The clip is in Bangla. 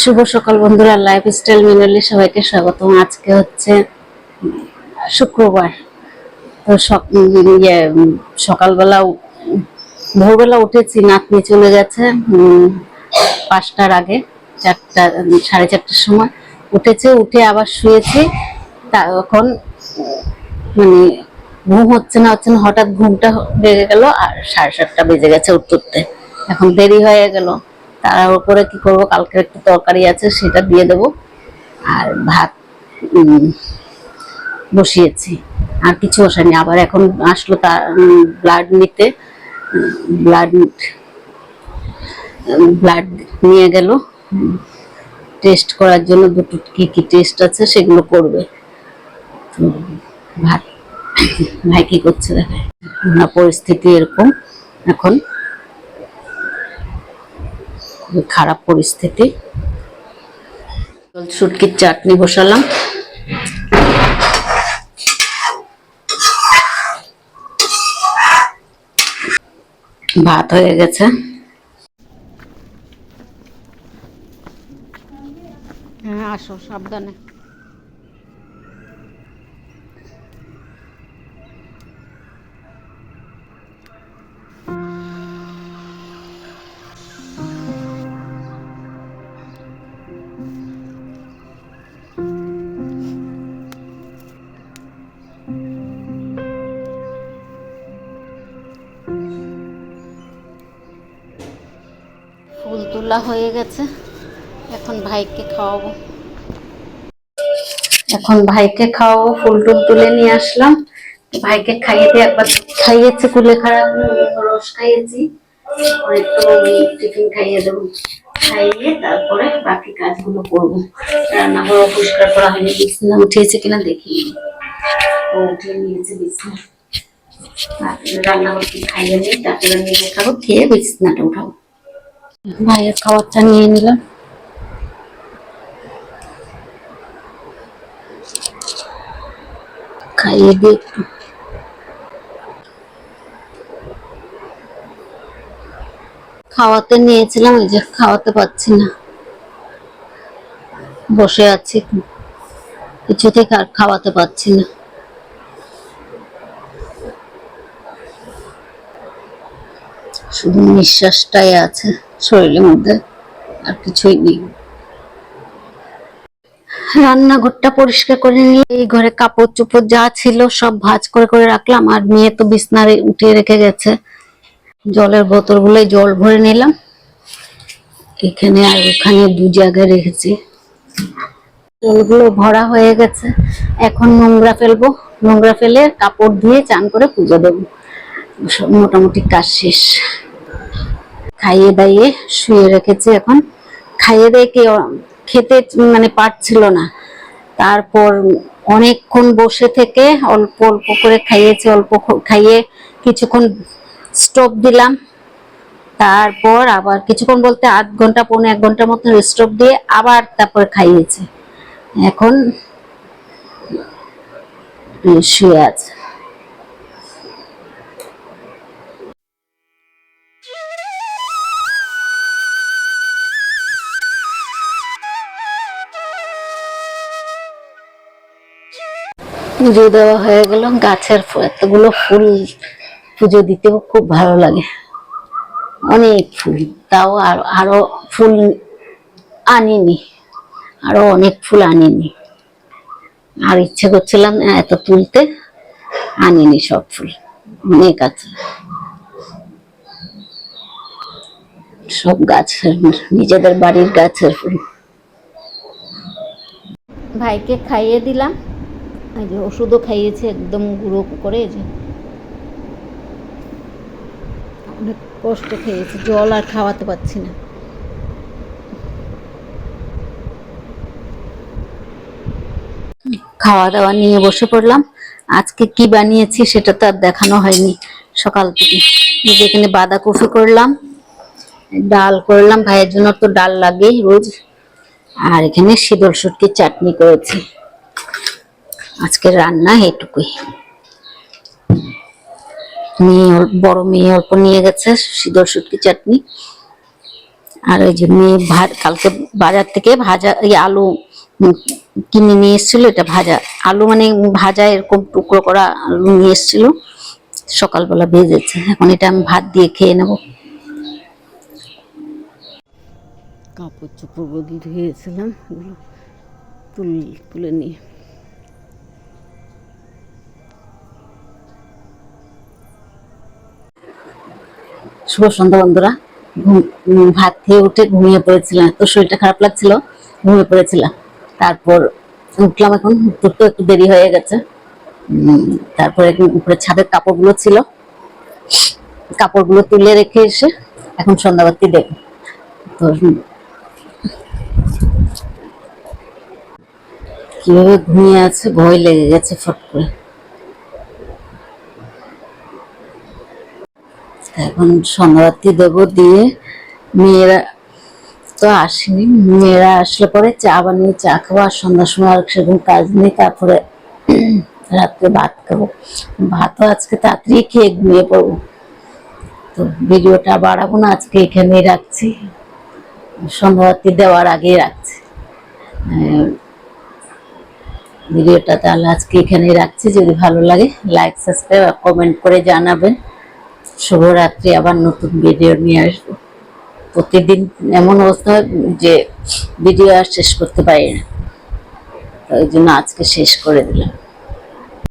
শুভ সকাল বন্ধুরা লাইফ স্টাইল মিনালি সবাইকে স্বাগতম। আজকে হচ্ছে শুক্রবার। তো ইয়ে, সকালবেলা ভোরবেলা উঠেছি নাতনি চলে গেছে পাঁচটার আগে চারটা সাড়ে চারটার সময়। উঠেছে উঠে আবার শুয়েছি। তখন মানে ঘুম হচ্ছে না হচ্ছে না হঠাৎ ঘুমটা বেড়ে গেল আর সাড়ে সাতটা বেজে গেছে উঠতে উঠতে। এখন দেরি হয়ে গেল। তার উপরে কি করব? কালকে একটু তরকারি আছে, সেটা দিয়ে দেব। আর ভাত বসিয়েছি। আর কিছু বসাইনি। আবার এখন আসলো তার ব্লাড নিতে। ব্লাড ব্লাড নিয়ে গেল। টেস্ট করার জন্য দুটো কি কি টেস্ট আছে সেগুলো করবে। ভাত, ভাই কি করছে দেখে? পরিস্থিতি এরকম এখন। খুবই খারাপ পরিস্থিতি। শুটকির চাটনি বসালাম। ভাত হয়ে গেছে। হ্যাঁ আসো সাবধানে। তোলা হয়ে গেছে। এখন ভাইকে খাওয়াবো। এখন ভাইকে খাওয়াবো, ফুল টুল তুলে নিয়ে আসলাম। ভাইকে খাইয়ে দিয়ে একবার খাইয়েছি, কুলে খারাপ রস খাইয়েছি। টিফিন খাইয়ে দেবো। খাইয়ে তারপরে বাকি কাজগুলো করব। রান্নাঘর পরিষ্কার করা হয়নি উঠিয়েছে কিনা উঠিয়ে নিয়েছে বিছানা। তারপরে রান্নাঘরকে খাইয়ে নিই তারপরে খাব, খেয়ে বিছানাটা উঠাবো। ভাইয়ের খাবারটা নিয়ে নিলাম। খাওয়াতে নিয়েছিলাম, ওই যে খাওয়াতে পারছি না। বসে আছি কিছু থেকে আর খাওয়াতে পারছি না। শুধু নিঃশ্বাসটাই আছে। শরীরের মধ্যে আর কিছুই নেই। রান্নাঘরটা পরিষ্কার করে নিয়ে এই ঘরে কাপড় চোপড় যা ছিল সব ভাঁজ করে করে রাখলাম। আর মেয়ে তো বিছনারে উঠিয়ে রেখে গেছে। জলের বোতলগুলো জল ভরে নিলাম। এখানে আর ওখানে দু জায়গায় রেখেছি। জলগুলো ভরা হয়ে গেছে। এখন নোংরা ফেলব। নোংরা ফেলে কাপড় ধুয়ে চান করে পুজো দেবো। মোটামুটি কাজ শেষ। খাইয়ে দাইয়ে শুয়ে রেখেছি এখন। খাইয়ে দিয়ে কি, খেতে মানে পারছিল না। তারপর অনেকক্ষণ বসে থেকে অল্প অল্প করে খাইয়েছি, অল্প খাইয়ে কিছুক্ষণ স্টোভ দিলাম। তারপর আবার কিছুক্ষণ বলতে আধ ঘণ্টা, পৌনে এক ঘণ্টার মতো স্টোভ দিয়ে আবার তারপর খাইয়েছে। এখন শুয়ে আছে। পুজো দেওয়া হয়ে গেল। গাছের এতগুলো ফুল পুজো দিতেও খুব ভালো লাগে। অনেক ফুল। তাও আর আরও ফুল আনিনি। আরও অনেক ফুল আনিনি। আর ইচ্ছে করছিলাম এত তুলতে আনিনি সব ফুল। অনেক আছে। সব গাছের নিজেদের বাড়ির গাছের ফুল। ভাইকে খাইয়ে দিলাম। যে ওষুধও খাইয়েছে, একদম গুঁড়ো করে যে। অনেক কষ্ট খেয়েছে, জল আর খাওয়াতে পারছি না। খাওয়া দাওয়া নিয়ে বসে পড়লাম। আজকে কি বানিয়েছি সেটা তো আর দেখানো হয়নি সকাল থেকে। এখানে বাঁধাকপি করলাম, ডাল করলাম, ভাইয়ের জন্য তো ডাল লাগেই রোজ। আর এখানে শীতল শুটকির চাটনি করেছি। আজকের রান্না এটুকুই। মেয়ে বড় মেয়ে অল্প নিয়ে গেছে শীতল শুটকি চাটনি। আর ওই যে মেয়ে কালকে বাজার থেকে ভাজা, এই আলু কিনে নিয়ে এসেছিল, এটা ভাজা। আলু মানে ভাজা এরকম টুকরো করা আলু নিয়ে এসেছিল, সকালবেলা ভেজেছে। এখন এটা আমি ভাত দিয়ে খেয়ে নেব। কাপড় চোপড় ধুয়েছিলাম তুলে নিয়ে। শুভ সন্ধ্যা বন্ধুরা। ভাত খেয়ে উঠে ঘুমিয়ে পড়েছিলাম। এত শরীরটা খারাপ লাগছিল, ঘুমিয়ে পড়েছিলাম। তারপর উঠলাম এখন উঠতে একটু দেরি হয়ে গেছে। তারপরে উপরে ছাদের কাপড়গুলো ছিল। কাপড়গুলো তুলে রেখে এসে এখন সন্ধ্যাবাতি দেব। তো কীভাবে ঘুমিয়ে আছে, ভয় লেগে গেছে ফট করে। এখন সন্ধ্যাবাতি দেব দিয়ে মেয়েরা তো আসেনি। মেয়েরা আসলে পরে চা বানিয়ে চা খাব আর সন্ধ্যার সময় আর সেরকম কাজ নেই, তারপরে রাত্রে ভাত খাব। ভাতও আজকে তাড়াতাড়ি খেয়ে ঘুমিয়ে পড়ব। তো ভিডিওটা বাড়াবো না, আজকে এখানেই রাখছি। সন্ধ্যাবাতি দেওয়ার আগেই রাখছি। ভিডিওটা তাহলে আজকে এখানেই রাখছি। যদি ভালো লাগে লাইক সাবস্ক্রাইব আর কমেন্ট করে জানাবেন। শুভরাত্রি, আবার নতুন ভিডিও নিয়ে আসব। প্রতিদিন এমন অবস্থা যে ভিডিও আর শেষ করতে পারি না। ওই জন্য আজকে শেষ করে দিলাম।